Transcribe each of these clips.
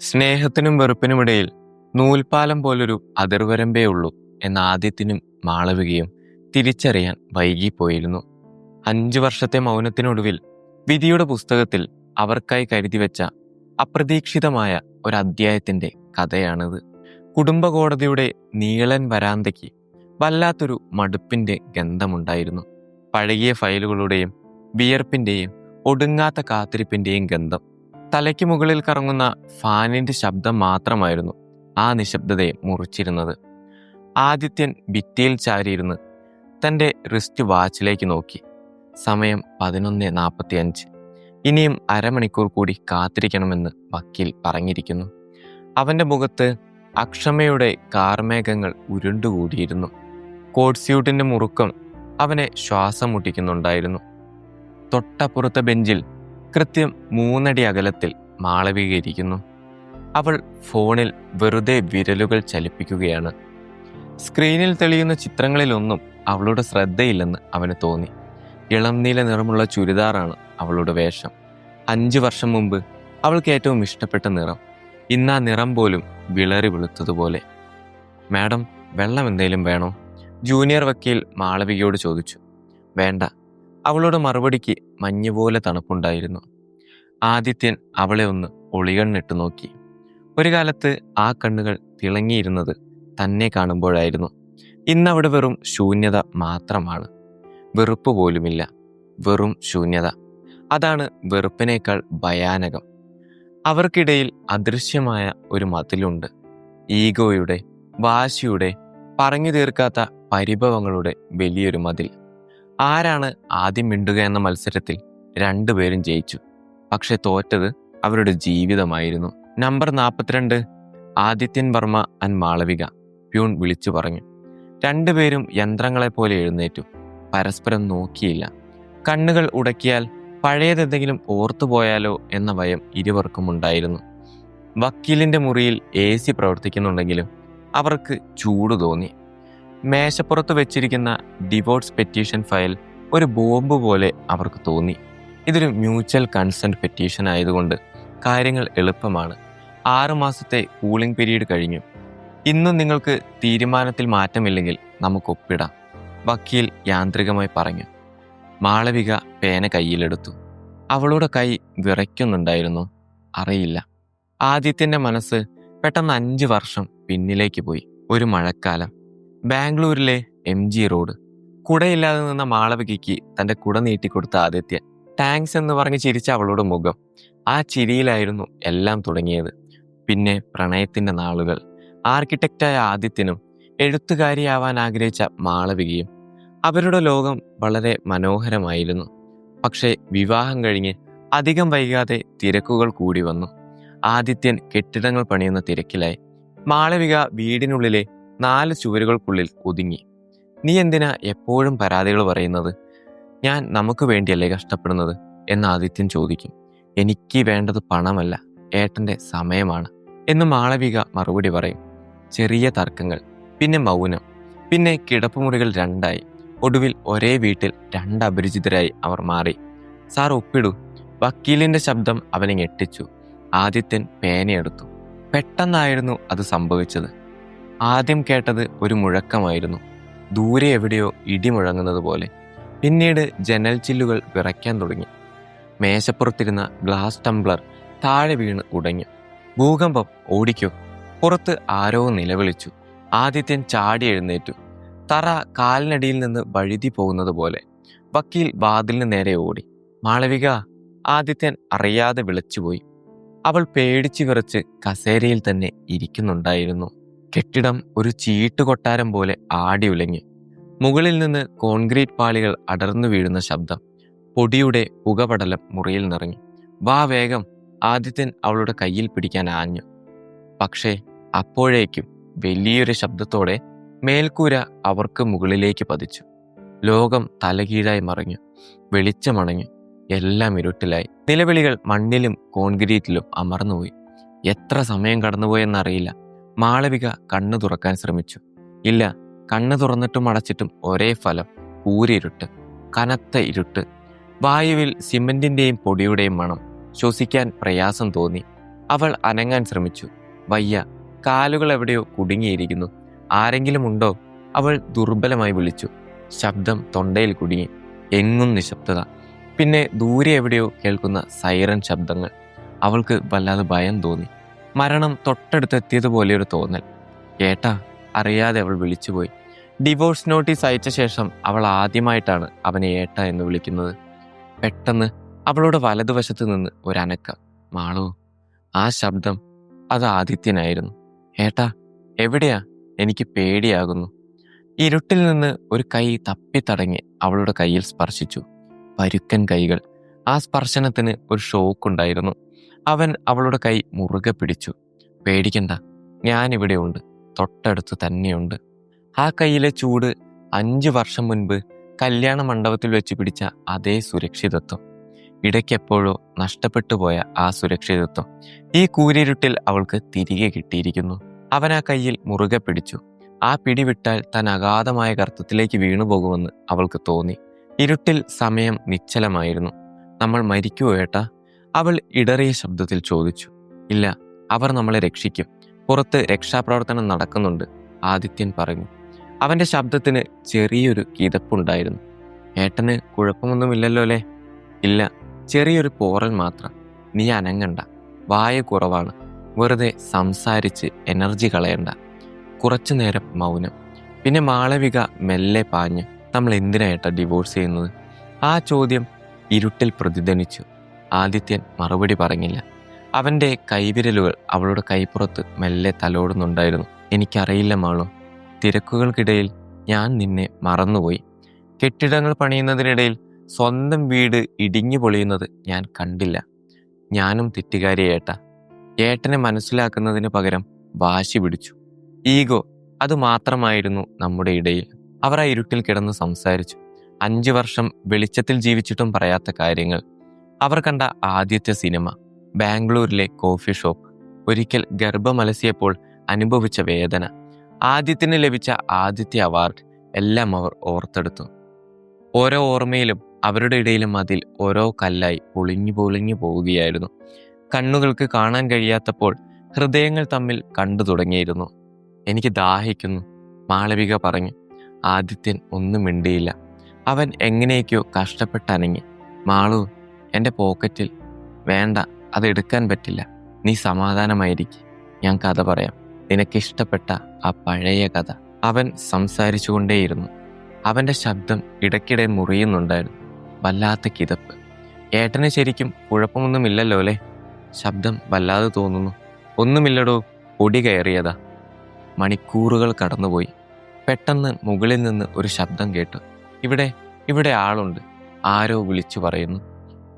സ്നേഹത്തിനും വെറുപ്പിനുമിടയിൽ നൂൽപാലം പോലൊരു അതിർവരമ്പേ ഉള്ളൂ എന്ന ആദ്യത്തിനും മാളവികയും തിരിച്ചറിയാൻ വൈകിപ്പോയിരുന്നു. അഞ്ചു വർഷത്തെ മൗനത്തിനൊടുവിൽ വിധിയുടെ പുസ്തകത്തിൽ അവർക്കായി കരുതി വെച്ച അപ്രതീക്ഷിതമായ ഒരു അധ്യായത്തിന്റെ കഥയാണിത്. കുടുംബകോടതിയുടെ നീളൻ വരാന്തയ്ക്ക് വല്ലാത്തൊരു മടുപ്പിന്റെ ഗന്ധമുണ്ടായിരുന്നു. പഴകിയ ഫയലുകളുടെയും വിയർപ്പിന്റെയും ഒടുങ്ങാത്ത കാത്തിരിപ്പിന്റെയും ഗന്ധം. തലയ്ക്ക് മുകളിൽ കറങ്ങുന്ന ഫാനിന്റെ ശബ്ദം മാത്രമായിരുന്നു ആ നിശബ്ദതയെ മുറിച്ചിരുന്നത്. ആദിത്യൻ ഭിത്തിയിൽ ചാരിയിരുന്ന് തന്റെ റിസ്റ്റ് വാച്ചിലേക്ക് നോക്കി. സമയം പതിനൊന്ന് നാൽപ്പത്തി അഞ്ച് ഇനിയും അരമണിക്കൂർ കൂടി കാത്തിരിക്കണമെന്ന് വക്കീൽ പറഞ്ഞിരിക്കുന്നു. അവന്റെ മുഖത്ത് അക്ഷമയുടെ കാർമേഘങ്ങൾ ഉരുണ്ടുകൂടിയിരുന്നു. കോട്ട് സ്യൂട്ടിന്റെ മുറുക്കം അവനെ ശ്വാസം മുട്ടിക്കുന്നുണ്ടായിരുന്നു. തൊട്ടപ്പുറത്തെ ബെഞ്ചിൽ കൃത്യം മൂന്നടി അകലത്തിൽ മാളവിക ഇരിക്കുന്നു അവൾ ഫോണിൽ വെറുതെ വിരലുകൾ ചലിപ്പിക്കുകയാണ്. സ്ക്രീനിൽ തെളിയുന്ന ചിത്രങ്ങളിലൊന്നും അവളുടെ ശ്രദ്ധയില്ലെന്ന് അവന് തോന്നി. ഇളം നീല നിറമുള്ള ചുരിദാറാണ് അവളുടെ വേഷം. അഞ്ചു വർഷം മുമ്പ് അവൾക്ക് ഏറ്റവും ഇഷ്ടപ്പെട്ട നിറം. ഇന്നാ നിറം പോലും വിളറി വെളുത്തതുപോലെ. മാഡം വെള്ളം എന്തെങ്കിലും വേണോ? ജൂനിയർ വക്കീൽ മാളവികയോട് ചോദിച്ചു. വേണ്ട അവളുടെ മറുപടിക്ക് മഞ്ഞുപോലെ തണുപ്പുണ്ടായിരുന്നു. ആദിത്യൻ അവളെ ഒന്ന് ഒളികണ്ണിട്ട് നോക്കി. ഒരു കാലത്ത് ആ കണ്ണുകൾ തിളങ്ങിയിരുന്നത് തന്നെ കാണുമ്പോഴായിരുന്നു. ഇന്നവിടെ വെറും ശൂന്യത മാത്രമാണ്. വെറുപ്പ് പോലുമില്ല. വെറും ശൂന്യത. അതാണ് വെറുപ്പിനേക്കാൾ ഭയാനകം. അവർക്കിടയിൽ അദൃശ്യമായ ഒരു മതിലുണ്ട്. ഈഗോയുടെ വാശിയുടെ പറഞ്ഞു തീർക്കാത്ത പരിഭവങ്ങളുടെ വലിയൊരു മതിൽ. ആരാണ് ആദ്യം മിണ്ടുക എന്ന മത്സരത്തിൽ രണ്ടുപേരും ജയിച്ചു. പക്ഷെ തോറ്റത് അവരുടെ ജീവിതമായിരുന്നു. നമ്പർ നാൽപ്പത്തിരണ്ട് ആദിത്യൻ വർമ്മ ആൻഡ് മാളവിക പ്യൂൺ വിളിച്ചു പറഞ്ഞു. രണ്ടുപേരും യന്ത്രങ്ങളെ പോലെ എഴുന്നേറ്റു. പരസ്പരം നോക്കിയില്ല. കണ്ണുകൾ ഉടക്കിയാൽ പഴയതെന്തെങ്കിലും ഓർത്തുപോയാലോ എന്ന ഭയം ഇരുവർക്കും ഉണ്ടായിരുന്നു. വക്കീലിന്റെ മുറിയിൽ എ സി പ്രവർത്തിക്കുന്നുണ്ടെങ്കിലും അവർക്ക് ചൂട് തോന്നി. മേശപ്പുറത്ത് വെച്ചിരിക്കുന്ന ഡിവോഴ്സ് പെറ്റീഷൻ ഫയൽ ഒരു ബോംബ് പോലെ അവർക്ക് തോന്നി. ഇതൊരു മ്യൂച്വൽ കൺസെന്റ് പെറ്റീഷൻ ആയതുകൊണ്ട് കാര്യങ്ങൾ എളുപ്പമാണ്. ആറുമാസത്തെ കൂളിംഗ് പീരീഡ് കഴിഞ്ഞു. ഇന്നും നിങ്ങൾക്ക് തീരുമാനത്തിൽ മാറ്റമില്ലെങ്കിൽ നമുക്ക് ഒപ്പിടാം വക്കീൽ യാന്ത്രികമായി പറഞ്ഞു. മാളവിക പേന കയ്യിലെടുത്തു. അവളുടെ കൈ വിറയ്ക്കുന്നുണ്ടായിരുന്നു അറിയില്ല. ആദിത്യന്റെ മനസ്സ് പെട്ടെന്ന് അഞ്ച് വർഷം പിന്നിലേക്ക് പോയി ഒരു മഴക്കാലം. ബാംഗ്ലൂരിലെ എം ജി റോഡ്. കുടയില്ലാതെ നിന്ന മാളവികയ്ക്ക് തന്റെ കുട നീട്ടിക്കൊടുത്ത ആദിത്യൻ താങ്ക്സ് എന്ന് പറഞ്ഞ് ചിരിച്ച അവളുടെ മുഖം. ആ ചിരിയിലായിരുന്നു എല്ലാം തുടങ്ങിയത്. പിന്നെ പ്രണയത്തിന്റെ നാളുകൾ. ആർക്കിടെക്റ്റായ ആദിത്യനും എഴുത്തുകാരിയാവാൻ ആഗ്രഹിച്ച മാളവികയും അവരുടെ ലോകം വളരെ മനോഹരമായിരുന്നു. പക്ഷേ വിവാഹം കഴിഞ്ഞ് അധികം വൈകാതെ തിരക്കുകൾ കൂടി വന്നു. ആദിത്യൻ കെട്ടിടങ്ങൾ പണിയുന്ന തിരക്കിലായി. മാളവിക വീടിനുള്ളിലെ നാല് ചുവരുകൾക്കുള്ളിൽ ഒതുങ്ങി നീ എന്തിനാ എപ്പോഴും പരാതികൾ പറയുന്നത്? ഞാൻ നമുക്ക് വേണ്ടിയല്ലേ കഷ്ടപ്പെടുന്നത്? എന്ന് ആദിത്യൻ ചോദിക്കും. എനിക്ക് വേണ്ടത് പണമല്ല ഏട്ടന്റെ സമയമാണ് എന്ന് മാളവിക മറുപടി പറയും. ചെറിയ തർക്കങ്ങൾ പിന്നെ മൗനം പിന്നെ കിടപ്പുമുറികൾ രണ്ടായി. ഒടുവിൽ ഒരേ വീട്ടിൽ രണ്ട് അപരിചിതരായി അവർ മാറി. സാർ ഒപ്പിടൂ. വക്കീലിന്റെ ശബ്ദം അവനെ ഞെട്ടിച്ചു. ആദിത്യൻ പേനയെടുത്തു. പെട്ടെന്നായിരുന്നു അത് സംഭവിച്ചത്. ആദ്യം കേട്ടത് ഒരു മുഴക്കമായിരുന്നു. ദൂരെ എവിടെയോ ഇടി മുഴങ്ങുന്നത് പോലെ. പിന്നീട് ജനൽ ചില്ലുകൾ വിറയ്ക്കാൻ തുടങ്ങി. മേശപ്പുറത്തിരുന്ന ഗ്ലാസ് ടംബ്ലർ താഴെ വീണ് ഉടഞ്ഞു. ഭൂകമ്പം ഓടിക്കോ. പുറത്ത് ആരോ നിലവിളിച്ചു. ആദിത്യൻ ചാടി എഴുന്നേറ്റു. തറ കാലിനടിയിൽ നിന്ന് വഴുതി പോകുന്നത് പോലെ. വക്കീൽ വാതിലിന് നേരെ ഓടി. മാളവിക ആദിത്യൻ അറിയാതെ വിളിച്ചുപോയി. അവൾ പേടിച്ചു വിറച്ച് കസേരയിൽ തന്നെ ഇരിക്കുന്നുണ്ടായിരുന്നു. കെട്ടിടം ഒരു ചീട്ടുകൊട്ടാരം പോലെ ആടി ഉലങ്ങി. മുകളിൽ നിന്ന് കോൺക്രീറ്റ് പാളികൾ അടർന്നു വീഴുന്ന ശബ്ദം പൊടിയുടെ പുകപടലം മുറിയിൽ നിറഞ്ഞു. വാ വേഗം ആദിത്യൻ അവളുടെ കയ്യിൽ പിടിക്കാൻ ആഞ്ഞു. പക്ഷേ അപ്പോഴേക്കും വലിയൊരു ശബ്ദത്തോടെ മേൽക്കൂര അവർക്ക് മുകളിലേക്ക് പതിച്ചു. ലോകം തലകീഴായി മറിഞ്ഞു. വെളിച്ചമണഞ്ഞു. എല്ലാം ഇരുട്ടിലായി. നിലവിളികൾ മണ്ണിലും കോൺക്രീറ്റിലും അമർന്നുപോയി. എത്ര സമയം കടന്നുപോയെന്നറിയില്ല. മാളവിക കണ്ണു തുറക്കാൻ ശ്രമിച്ചു. ഇല്ല കണ്ണു തുറന്നിട്ടും അടച്ചിട്ടും ഒരേ ഫലം കൂരിരുട്ട് കനത്ത ഇരുട്ട്. വായുവിൽ സിമന്റിന്റെയും പൊടിയുടെയും മണം. ശ്വസിക്കാൻ പ്രയാസം തോന്നി. അവൾ അനങ്ങാൻ ശ്രമിച്ചു. വയ്യ കാലുകൾ എവിടെയോ കുടുങ്ങിയിരിക്കുന്നു. ആരെങ്കിലും ഉണ്ടോ? അവൾ ദുർബലമായി വിളിച്ചു. ശബ്ദം തൊണ്ടയിൽ കുടുങ്ങി. എങ്ങും നിശബ്ദത. പിന്നെ ദൂരെ എവിടെയോ കേൾക്കുന്ന സൈറൻ ശബ്ദങ്ങൾ. അവൾക്ക് വല്ലാതെ ഭയം തോന്നി. മരണം തൊട്ടടുത്തെത്തിയതുപോലെ ഒരു തോന്നൽ. ഏട്ടാ അറിയാതെ അവൾ വിളിച്ചുപോയി. ഡിവോഴ്സ് നോട്ടീസ് അയച്ച ശേഷം അവൾ ആദ്യമായിട്ടാണ് അവനെ ഏട്ട എന്ന് വിളിക്കുന്നത്. പെട്ടെന്ന് അവളുടെ വലതുവശത്ത് നിന്ന് ഒരനക്ക മാളോ ആ ശബ്ദം അത് ആദിത്യനായിരുന്നു. ഏട്ടാ എവിടെയാ? എനിക്ക് പേടിയാകുന്നു. ഇരുട്ടിൽ നിന്ന് ഒരു കൈ തപ്പിത്തടങ്ങി അവളുടെ കയ്യിൽ സ്പർശിച്ചു. പരുക്കൻ കൈകൾ. ആ സ്പർശനത്തിന് ഒരു ഷോക്കുണ്ടായിരുന്നു അവൻ അവളുടെ കൈ മുറുകെ പിടിച്ചു. പേടിക്കണ്ട ഞാനിവിടെയുണ്ട് തൊട്ടടുത്ത് തന്നെയുണ്ട്. ആ കൈയിലെ ചൂട് അഞ്ചു വർഷം മുൻപ് കല്യാണ മണ്ഡപത്തിൽ വെച്ച് പിടിച്ച അതേ സുരക്ഷിതത്വം. ഇടയ്ക്കെപ്പോഴോ നഷ്ടപ്പെട്ടു പോയ ആ സുരക്ഷിതത്വം. ഈ കൂരിരുട്ടിൽ അവൾക്ക് തിരികെ കിട്ടിയിരിക്കുന്നു. അവൻ ആ കയ്യിൽ മുറുകെ പിടിച്ചു. ആ പിടിവിട്ടാൽ താൻ അഗാധമായ ഗർത്തത്തിലേക്ക് വീണുപോകുമെന്ന് അവൾക്ക് തോന്നി. ഇരുട്ടിൽ സമയം നിശ്ചലമായിരുന്നു. നമ്മൾ മരിക്കുവോ ഏട്ടാ? അവൾ ഇടറിയ ശബ്ദത്തിൽ ചോദിച്ചു ഇല്ല അവർ നമ്മളെ രക്ഷിക്കും. പുറത്ത് രക്ഷാപ്രവർത്തനം നടക്കുന്നുണ്ട് ആദിത്യൻ പറഞ്ഞു. അവന്റെ ശബ്ദത്തിന് ചെറിയൊരു കിതപ്പുണ്ടായിരുന്നു. ഏട്ടന് കുഴപ്പമൊന്നുമില്ലല്ലോ അല്ലേ? ഇല്ല ചെറിയൊരു പോറൽ മാത്രം. നീ അനങ്ങണ്ട. വായ കുറവാണ്. വെറുതെ സംസാരിച്ച് എനർജി കളയണ്ട. കുറച്ചു നേരം മൗനം. പിന്നെ മാളവിക മെല്ലെ പാഞ്ഞ് നമ്മൾ എന്തിനായിട്ടാണ് ഡിവോഴ്സ് ചെയ്യുന്നത്? ആ ചോദ്യം ഇരുട്ടിൽ പ്രതിധ്വനിച്ചു. ആദിത്യൻ മറുപടി പറഞ്ഞില്ല. അവന്റെ കൈവിരലുകൾ അവളുടെ കൈപ്പുറത്ത് മെല്ലെ തലോടുന്നുണ്ടായിരുന്നു. എനിക്കറിയില്ല മാളു. തിരക്കുകൾക്കിടയിൽ ഞാൻ നിന്നെ മറന്നുപോയി. കെട്ടിടങ്ങൾ പണിയുന്നതിനിടയിൽ സ്വന്തം വീട് ഇടിഞ്ഞു പൊളിയുന്നത് ഞാൻ കണ്ടില്ല. ഞാനും തെറ്റുകാരി ഏട്ട ഏട്ടനെ മനസ്സിലാക്കുന്നതിന് പകരം വാശി പിടിച്ചു. ഈഗോ അത് മാത്രമായിരുന്നു നമ്മുടെ ഇടയിൽ. അവർ ആ ഇരുട്ടിൽ കിടന്ന് സംസാരിച്ചു. അഞ്ചു വർഷം വെളിച്ചത്തിൽ ജീവിച്ചിട്ടും പറയാത്ത കാര്യങ്ങൾ. അവർ കണ്ട ആദ്യത്തെ സിനിമ ബാംഗ്ലൂരിലെ കോഫി ഷോപ്പ് ഒരിക്കൽ ഗർഭമലസിയപ്പോൾ അനുഭവിച്ച വേദന. ആദ്യത്തിന് ലഭിച്ച ആദ്യത്തെ അവാർഡ് എല്ലാം അവർ ഓർത്തെടുത്തു. ഓരോ ഓർമ്മയിലും അവരുടെ ഇടയിലും അതിൽ ഓരോ കല്ലായി പൊളിഞ്ഞു പൊളിഞ്ഞു പോവുകയായിരുന്നു. കണ്ണുകൾക്ക് കാണാൻ കഴിയാത്തപ്പോൾ ഹൃദയങ്ങൾ തമ്മിൽ കണ്ടു തുടങ്ങിയിരുന്നു. എനിക്ക് ദാഹിക്കുന്നു മാളവിക പറഞ്ഞു. ആദിത്യൻ ഒന്നും മിണ്ടിയില്ല. അവൻ എങ്ങനെയൊക്കെയോ കഷ്ടപ്പെട്ടനങ്ങി മാളു എന്റെ പോക്കറ്റിൽ വേണ്ട അതെടുക്കാൻ പറ്റില്ല. നീ സമാധാനമായിരിക്കും. ഞാൻ കഥ പറയാം. നിനക്കിഷ്ടപ്പെട്ട ആ പഴയ കഥ. അവൻ സംസാരിച്ചുകൊണ്ടേയിരുന്നു. അവന്റെ ശബ്ദം ഇടയ്ക്കിടെ മുറിയുന്നുണ്ടായിരുന്നു. വല്ലാത്ത കിതപ്പ്. ഏട്ടന് ശരിക്കും കുഴപ്പമൊന്നുമില്ലല്ലോ അല്ലേ? ശബ്ദം വല്ലാതെ തോന്നുന്നു. ഒന്നുമില്ലടോ പൊടി കയറിയതാ. മണിക്കൂറുകൾ കടന്നുപോയി. പെട്ടെന്ന് മുകളിൽ നിന്ന് ഒരു ശബ്ദം കേട്ടു. ഇവിടെ ഇവിടെ ആളുണ്ട് ആരോ വിളിച്ചു പറയുന്നു.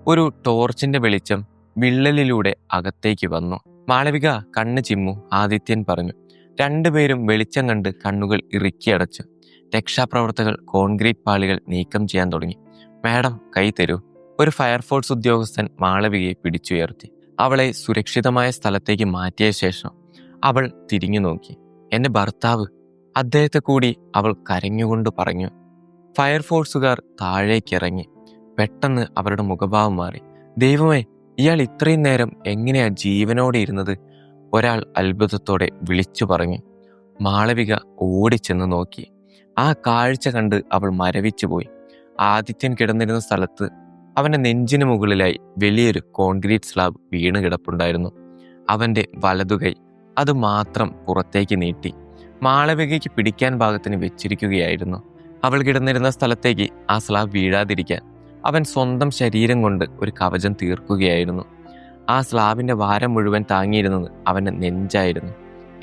ഒരു ടോർച്ചിന്റെ വെളിച്ചം വിള്ളലിലൂടെ അകത്തേക്ക് വന്നു. മാളവിക കണ്ണ് ചിമ്മു. ആദിത്യൻ പറഞ്ഞു രണ്ടുപേരും വെളിച്ചം കണ്ട് കണ്ണുകൾ ഇറുക്കിയടച്ചു രക്ഷാപ്രവർത്തകർ കോൺക്രീറ്റ് പാളികൾ നീക്കം ചെയ്യാൻ തുടങ്ങി. മാഡം കൈ തരൂ. ഒരു ഫയർഫോഴ്സ് ഉദ്യോഗസ്ഥൻ മാളവികയെ പിടിച്ചുയർത്തി. അവളെ സുരക്ഷിതമായ സ്ഥലത്തേക്ക് മാറ്റിയ ശേഷം അവൾ തിരിഞ്ഞു നോക്കി. എന്റെ ഭർത്താവ് അദ്ദേഹത്തെ കൂടി അവൾ കരഞ്ഞുകൊണ്ട് പറഞ്ഞു. ഫയർഫോഴ്സുകാർ താഴേക്കിറങ്ങി. പെട്ടെന്ന് അവരുടെ മുഖഭാവം മാറി. ദൈവമേ ഇയാൾ ഇത്രയും നേരം എങ്ങനെയാ ജീവനോടെ ഇരുന്നത്? ഒരാൾ അത്ഭുതത്തോടെ വിളിച്ചു പറഞ്ഞു മാളവിക ഓടിച്ചെന്ന് നോക്കി. ആ കാഴ്ച കണ്ട് അവൾ മരവിച്ചുപോയി. ആദിത്യൻ കിടന്നിരുന്ന സ്ഥലത്ത് അവന്റെ നെഞ്ചിന് മുകളിലായി വലിയൊരു കോൺക്രീറ്റ് സ്ലാബ് വീണ് കിടപ്പുണ്ടായിരുന്നു. അവന്റെ വലതുകൈ അത് മാത്രം പുറത്തേക്ക് നീട്ടി. മാളവികയ്ക്ക് പിടിക്കാൻ ഭാഗത്തിന് വെച്ചിരിക്കുകയായിരുന്നു. അവൾ കിടന്നിരുന്ന സ്ഥലത്തേക്ക് ആ സ്ലാബ് വീഴാതിരിക്കാൻ അവൻ സ്വന്തം ശരീരം കൊണ്ട് ഒരു കവചം തീർക്കുകയായിരുന്നു. ആ സ്ലാബിന്റെ വാരം മുഴുവൻ താങ്ങിയിരുന്നത് അവന്റെ നെഞ്ചായിരുന്നു.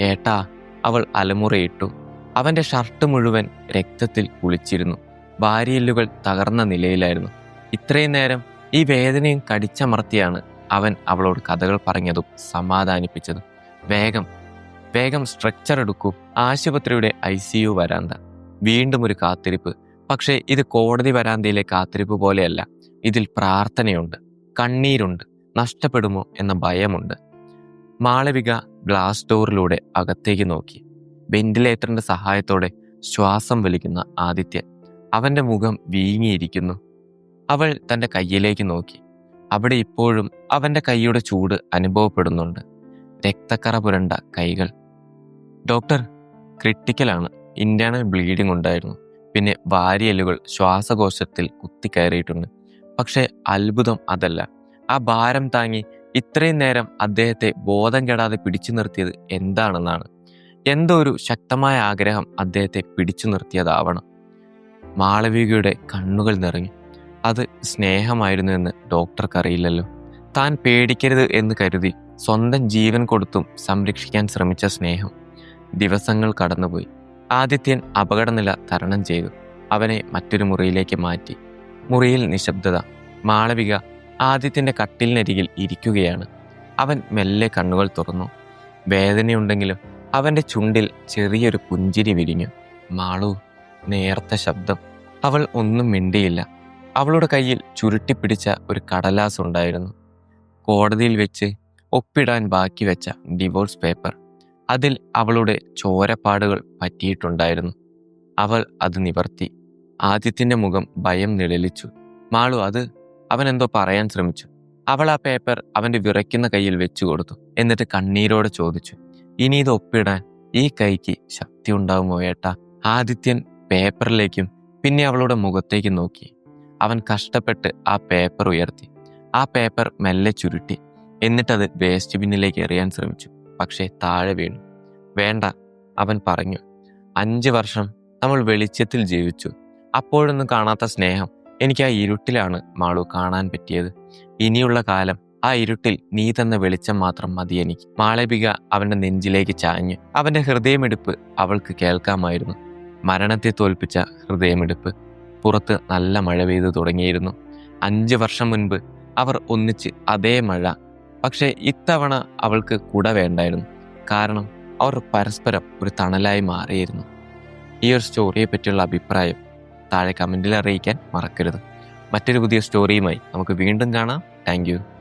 ഏട്ടാ അവൾ അലമുറയിട്ടു. അവന്റെ ഷർട്ട് മുഴുവൻ രക്തത്തിൽ കുളിച്ചിരുന്നു. വാരിയല്ലുകൾ തകർന്ന നിലയിലായിരുന്നു. ഇത്രയും നേരം ഈ വേദനയും കടിച്ചമർത്തിയാണ് അവൻ അവളോട് കഥകൾ പറഞ്ഞതും സമാധാനിപ്പിച്ചതും. വേഗം വേഗം സ്ട്രക്ചർ എടുക്കൂ. ആശുപത്രിയുടെ ഐ സി യു വരാന്ത. വീണ്ടും ഒരു കാത്തിരിപ്പ്. പക്ഷേ ഇത് കോടതി വരാന്തയിലെ കാത്തിരിപ്പ് പോലെയല്ല. ഇതിൽ പ്രാർത്ഥനയുണ്ട് കണ്ണീരുണ്ട് നഷ്ടപ്പെടുമോ എന്ന ഭയമുണ്ട്. മാളവിക ഗ്ലാസ് ഡോറിലൂടെ അകത്തേക്ക് നോക്കി. വെന്റിലേറ്ററിന്റെ സഹായത്തോടെ ശ്വാസം വലിക്കുന്ന ആദിത്യൻ അവന്റെ മുഖം വീങ്ങിയിരിക്കുന്നു. അവൾ തന്റെ കയ്യിലേക്ക് നോക്കി. അവിടെ ഇപ്പോഴും അവന്റെ കൈയുടെ ചൂട് അനുഭവപ്പെടുന്നുണ്ട്. രക്തക്കറ പുരണ്ട കൈകൾ. ഡോക്ടർ ക്രിട്ടിക്കലാണ്. ഇന്റേണൽ ബ്ലീഡിംഗ് ഉണ്ടായിരുന്നു. പിന്നെ വാരിയലുകൾ ശ്വാസകോശത്തിൽ കുത്തിക്കയറിയിട്ടുണ്ട്. പക്ഷേ അത്ഭുതം അതല്ല. ആ ഭാരം താങ്ങി ഇത്രയും നേരം അദ്ദേഹത്തെ ബോധം കെടാതെ പിടിച്ചു നിർത്തിയത് എന്താണെന്നാണ്. എന്തോ ഒരു ശക്തമായ ആഗ്രഹം അദ്ദേഹത്തെ പിടിച്ചു നിർത്തിയതാവണം. മാളവികയുടെ കണ്ണുകൾ നിറഞ്ഞു. അത് സ്നേഹമായിരുന്നു എന്ന് ഡോക്ടർക്കറിയില്ലല്ലോ. താൻ പേടിക്കരുത് എന്ന് കരുതി സ്വന്തം ജീവൻ കൊടുത്തും സംരക്ഷിക്കാൻ ശ്രമിച്ച സ്നേഹം ദിവസങ്ങൾ കടന്നുപോയി. ആദിത്യൻ അപകടനില തരണം ചെയ്തു. അവനെ മറ്റൊരു മുറിയിലേക്ക് മാറ്റി. മുറിയിൽ നിശബ്ദത മാളവിക ആദിത്യന്റെ കട്ടിലിനരികിൽ ഇരിക്കുകയാണ്. അവൻ മെല്ലെ കണ്ണുകൾ തുറന്നു. വേദനയുണ്ടെങ്കിലും അവന്റെ ചുണ്ടിൽ ചെറിയൊരു പുഞ്ചിരി വിരിഞ്ഞു. മാളു നേർത്ത ശബ്ദം. അവൾ ഒന്നും മിണ്ടിയില്ല. അവളുടെ കയ്യിൽ ചുരുട്ടിപ്പിടിച്ച ഒരു കടലാസ് ഉണ്ടായിരുന്നു കോടതിയിൽ വെച്ച് ഒപ്പിടാൻ ബാക്കി വെച്ച ഡിവോഴ്സ് പേപ്പർ. അതിൽ അവളുടെ ചോരപ്പാടുകൾ പറ്റിയിട്ടുണ്ടായിരുന്നു. അവൾ അത് നിവർത്തി. ആദിത്യന്റെ മുഖം ഭയം നിഴലിച്ചു. മാളു അത് അവൻ എന്തോ പറയാൻ ശ്രമിച്ചു. അവൾ ആ പേപ്പർ അവന്റെ വിറയ്ക്കുന്ന കയ്യിൽ വെച്ചു കൊടുത്തു. എന്നിട്ട് കണ്ണീരോടെ ചോദിച്ചു ഇനി ഇത് ഒപ്പിടാൻ ഈ കൈക്ക് ശക്തി ഉണ്ടാവുമോ ഏട്ടാ? ആദിത്യൻ പേപ്പറിലേക്കും പിന്നെ അവളുടെ മുഖത്തേക്ക് നോക്കി. അവൻ കഷ്ടപ്പെട്ട് ആ പേപ്പർ ഉയർത്തി. ആ പേപ്പർ മെല്ലെ ചുരുട്ടി. എന്നിട്ടത് വേസ്റ്റ് ബിന്നിലേക്ക് എറിയാൻ ശ്രമിച്ചു. പക്ഷേ താഴെ വീണു. വേണ്ട അവൻ പറഞ്ഞു. അഞ്ച് വർഷം നമ്മൾ വെളിച്ചത്തിൽ ജീവിച്ചു. അപ്പോഴൊന്നും കാണാത്ത സ്നേഹം എനിക്ക് ആ ഇരുട്ടിലാണ് മാളു കാണാൻ പറ്റിയത്. ഇനിയുള്ള കാലം ആ ഇരുട്ടിൽ നീ തന്ന വെളിച്ചം മാത്രം മതി എനിക്ക്. മാളവിക അവന്റെ നെഞ്ചിലേക്ക് ചാഞ്ഞു. അവന്റെ ഹൃദയമെടുപ്പ് അവൾക്ക് കേൾക്കാമായിരുന്നു. മരണത്തെ തോൽപ്പിച്ച ഹൃദയമെടുപ്പ് പുറത്ത് നല്ല മഴ പെയ്തു തുടങ്ങിയിരുന്നു. അഞ്ച് വർഷം മുൻപ് അവർ ഒന്നിച്ച് അതേ മഴ പക്ഷേ ഇത്തവണ അവൾക്ക് കുട വേണ്ടായിരുന്നു. കാരണം അവർ പരസ്പരം ഒരു തണലായി മാറിയിരുന്നു. ഈ ഒരു സ്റ്റോറിയെ പറ്റിയുള്ള അഭിപ്രായം താഴെ കമന്റിൽ അറിയിക്കാൻ മറക്കരുത്. മറ്റൊരു പുതിയ സ്റ്റോറിയുമായി നമുക്ക് വീണ്ടും കാണാം. താങ്ക്